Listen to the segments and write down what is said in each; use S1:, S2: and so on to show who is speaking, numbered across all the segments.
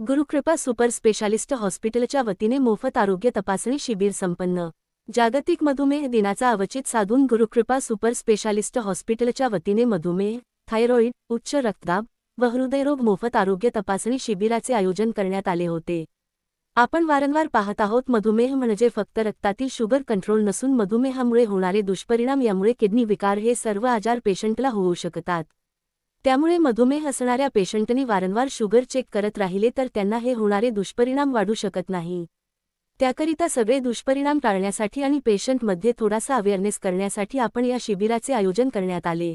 S1: Gurukrupa super specialist हॉस्पिटलच्या वतीने मोफत आरोग्य तपासणी शिबिर संपन्न. जागतिक मधुमेह दिनाचा अवचित साधून गुरुकृपा सुपर स्पेशालिस्ट हॉस्पिटलच्या वतीने मधुमेह थायरॉईड उच्च रक्तदाब व हृदयरोग मोफत आरोग्य तपासणी शिबिराचे आयोजन करण्यात आले होते. आपण वारंवार पाहत आहोत मधुमेह म्हणजे फक्त रक्तातील शुगर कंट्रोल नसून मधुमेहामुळे होणारे दुष्परिणाम यामुळे किडनी विकार हे सर्व आजार पेशंटला होऊ शकतात. त्यामुळे मधुमेह असणाऱ्या पेशंटनी वारंवार शुगर चेक करत राहिले तर त्यांना हे होणारे दुष्परिणाम वाढू शकत नाही. त्याकरिता सगळे दुष्परिणाम टाळण्यासाठी आणि पेशंटमध्ये थोडासा अवेअरनेस करण्यासाठी आपण या शिबिराचे आयोजन करण्यात आले.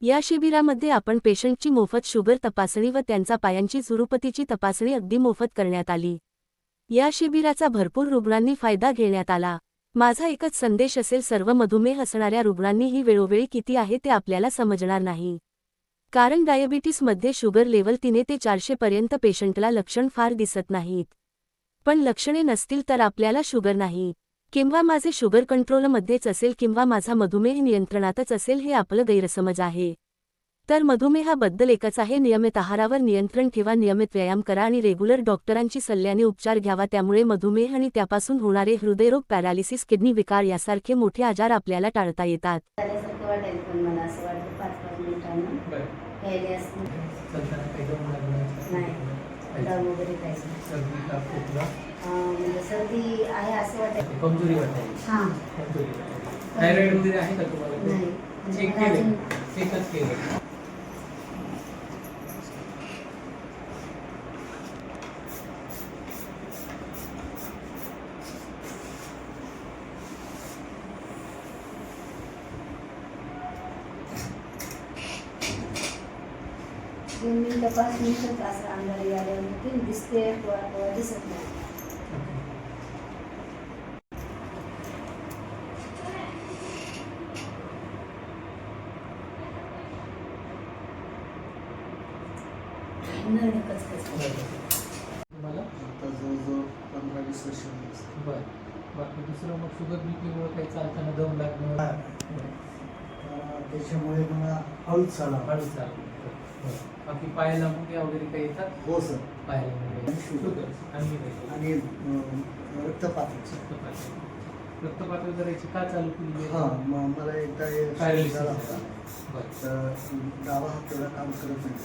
S1: या शिबिरामध्ये आपण पेशंटची मोफत शुगर तपासणी व त्यांचा पायांची सुरुपतीची तपासणी अगदी मोफत करण्यात आली. या शिबिराचा भरपूर रुग्णांनी फायदा घेण्यात आला. माझा एकच संदेश असेल सर्व मधुमेह असणाऱ्या रुग्णांनी ही वेळोवेळी किती आहे ते आपल्याला समजणार नाही. कारण डायबिटीसमध्ये शुगर लेवल तीने ते चारशेपर्यंत पेशंटला लक्षण फार दिसत नाहीत. पण लक्षणे नसतील तर आपल्याला शुगर नाही. किंवा माझे शुगर कंट्रोलमध्येच असेल किंवा माझा मधुमेह नियंत्रणातच असेल हे आपलं गैरसमज आहे. तर मधुमेहाबद्दल एकच आहे नियमित आहारावर नियंत्रण ठेवा नियमित व्यायाम करा आणि रेग्युलर डॉक्टरांची सल्ल्याने उपचार घ्यावा. त्यामुळे मधुमेह आणि त्यापासून होणारे हृदयरोग पॅरालिसिस किडनी विकार यासारखे मोठे आजार आपल्याला टाळता येतात
S2: वाटतं पाच पाच मिनिटांनं
S3: बरं.
S2: घ्यायला असं
S3: चलताना काही दम लागण्याचं
S2: नाही दम वगैरे काहीच नाही
S3: सर्दी ताप खोकला
S2: अं, म्हणजे सर्दी आहे असं वाटायचं
S3: कमजोरी वाटायची
S2: हां
S3: कमजोरी वाटायची थायरॉइड वगैरे आहे का तुम्हाला
S2: नाही
S3: चेक
S2: मला
S3: केलं
S2: अजून
S3: चेकच केलं
S2: दोन मिनिटं पाच मिनिटं असं अंधारी आल्यावरती दिसते डोळा डोळा दिसत नाही नरडे
S3: तुम्हाला?
S4: आता जवळजवळ पंधरा वीस वर्ष झाली.
S3: बरं. बाकी दुसरं मग शुगर बीपीमुळे काही चालताना दम लागणं.
S4: त्याच्यामुळे मला हळूच चाला.
S3: हळू चालणं बरं. बाकी पायाला मुंग्या वगैरे काही येतात?
S4: हो सर.
S3: मुंग्या.
S4: आणि शुगर.
S3: आणि काही?
S4: आणि अं,
S3: वगैरेची का चालू केली
S4: हा म- मला एकदा हे
S3: Paralysis.
S4: झाला. होता
S3: बरं.
S4: तर डावा हात तेवढा काम करत नाही.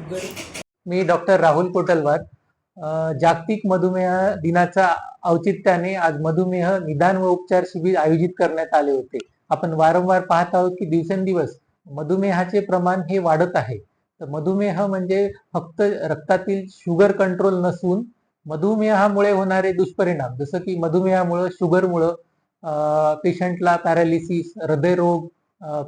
S3: शुगर. मी डॉक्टर राहुल कोटलवार. जागतिक मधुमेह दिनाचा औचित्याने आज मधुमेह निदान व उपचार शिबिर आयोजित करण्यात आले होते. आपण वारंवार पाहत आहोत की दिवसेंदिवस मधुमेहाचे प्रमाण हे वाढत आहे. तर मधुमेह म्हणजे फक्त रक्तातील शुगर कंट्रोल नसून मधुमेहामुळे होणारे दुष्परिणाम जसं की मधुमेहामुळं शुगरमुळं पेशंटला पॅरालिसिस हृदयरोग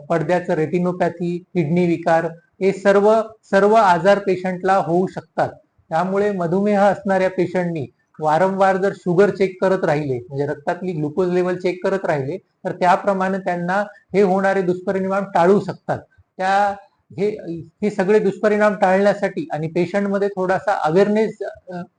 S3: पडद्याचं रेटिनोपॅथी किडनी विकार हे सर्व सर्व आजार पेशंटला होऊ शकतात. त्यामुळे मधुमेह असणाऱ्या पेशंटनी वारंवार जर शुगर चेक करत राहिले म्हणजे रक्तातली ग्लुकोज लेवल चेक करत राहिले तर त्याप्रमाणे त्यांना हे होणारे दुष्परिणाम टाळू शकतात. त्या हे हे सगळे दुष्परिणाम टाळण्यासाठी आणि पेशंटमध्ये थोडासा अवेअरनेस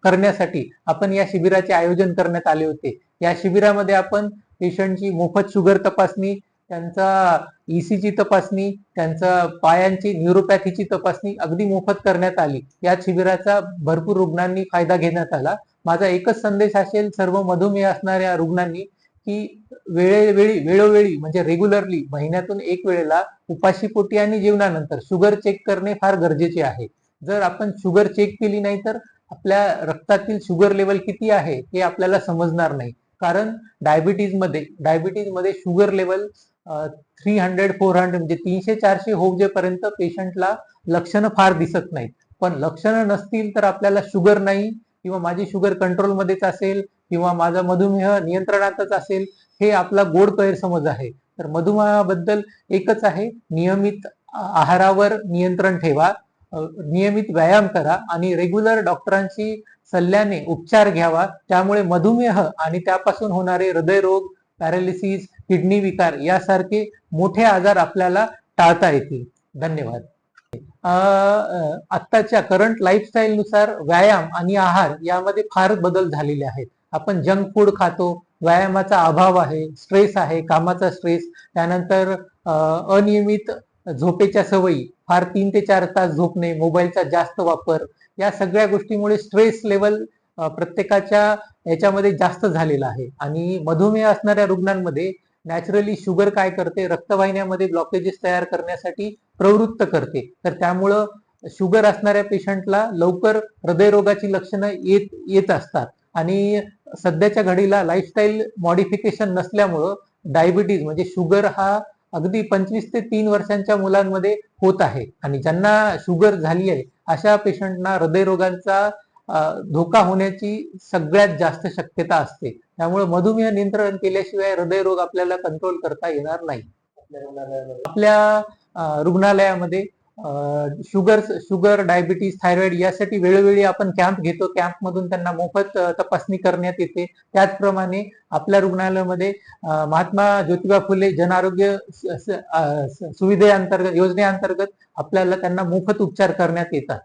S3: करण्यासाठी आपण या शिबिराचे आयोजन करण्यात आले होते. या शिबिरामध्ये आपण पेशंटची मोफत शुगर तपासणी त्यांचा ईसीची तपासणी त्यांचा पायांची न्यूरोपॅथीची तपासणी अगदी मोफत करण्यात आली. या शिबिराचा भरपूर रुग्णांनी फायदा घेण्यात आला. माझा एकच संदेश असेल सर्व मधुमेह असणाऱ्या रुग्णांनी की वेळोवेळी वेळोवेळी म्हणजे रेग्युलरली महिन्यातून एक वेळेला उपाशीपोटी आणि जेवणानंतर शुगर चेक करणे फार गरजेचे आहे. जर आपण शुगर चेक केली नाही तर आपल्या रक्तातील शुगर लेवल किती आहे हे आपल्याला समजणार नाही. कारण डायबिटीजमध्ये डायबिटीजमध्ये sugar level three hundred four hundred म्हणजे तीनशे चारशे होऊजेपर्यंत पेशंटला लक्षणं फार दिसत नाहीत. पण लक्षणं नसतील तर आपल्याला शुगर नाही किंवा माझी शुगर कंट्रोलमध्येच असेल किंवा माझा मधुमेह नियंत्रणातच असेल हे आपला गोड गैरसमज आहे. तर मधुमेहाबद्दल एकच आहे नियमित आहारावर नियंत्रण ठेवा नियमित व्यायाम करा आणि रेग्युलर डॉक्टरांशी सल्ल्याने उपचार घ्यावा. त्यामुळे मधुमेह आणि त्यापासून होणारे हृदयरोग पॅरालिसिस किडनी विकार यासारखे मोठे आजार आपल्याला टाळता येतील. धन्यवाद. आत्ताच्या करंट लाईफस्टाईलनुसार व्यायाम आणि आहार यामध्ये फार बदल झालेले आहेत. आपण जंक फूड खातो व्यायामाचा अभाव आहे स्ट्रेस आहे कामाचा स्ट्रेस त्यानंतर अनियमित झोपेच्या सवयी फार तीन ते चार तास झोपणे मोबाईलचा जास्त वापर या सगळ्या गोष्टीमुळे स्ट्रेस लेवल प्रत्येकाच्या याच्यामध्ये जास्त झालेला आहे. आणि मधुमेह असणाऱ्या रुग्णांमध्ये नॅचरली शुगर काय करते? रक्तवाहिन्यामध्ये ब्लॉकेजेस तयार करण्यासाठी प्रवृत्त करते. तर त्यामुळं शुगर असणाऱ्या पेशंटला लवकर हृदयरोगाची लक्षणं येत येत असतात. आणि सध्याच्या घडीला लाईफस्टाईल मॉडिफिकेशन नसल्यामुळं डायबिटीज म्हणजे शुगर हा अगदी पंचवीस ते तीन वर्षांच्या मुलांमध्ये होत आहे. आणि ज्यांना शुगर झाली आहे अशा पेशंटना हृदयरोगांचा धोका होण्याची सगळ्यात जास्त शक्यता असते. त्यामुळे मधुमेह नियंत्रण केल्याशिवाय हृदयरोग आपल्याला कंट्रोल करता येणार नाही. आपल्या रुग्णालयामध्ये शुगर शुगर डायबिटीस थायरॉइड यासाठी वेळोवेळी आपण कॅम्प घेतो. कॅम्प मधून त्यांना मोफत तपासणी करण्यात येते. त्याचप्रमाणे आपल्या रुग्णालयामध्ये महात्मा ज्योतिबा फुले जन आरोग्य सुविधेअंतर्गत योजनेअंतर्गत आपल्याला त्यांना मोफत उपचार करण्यात येतात.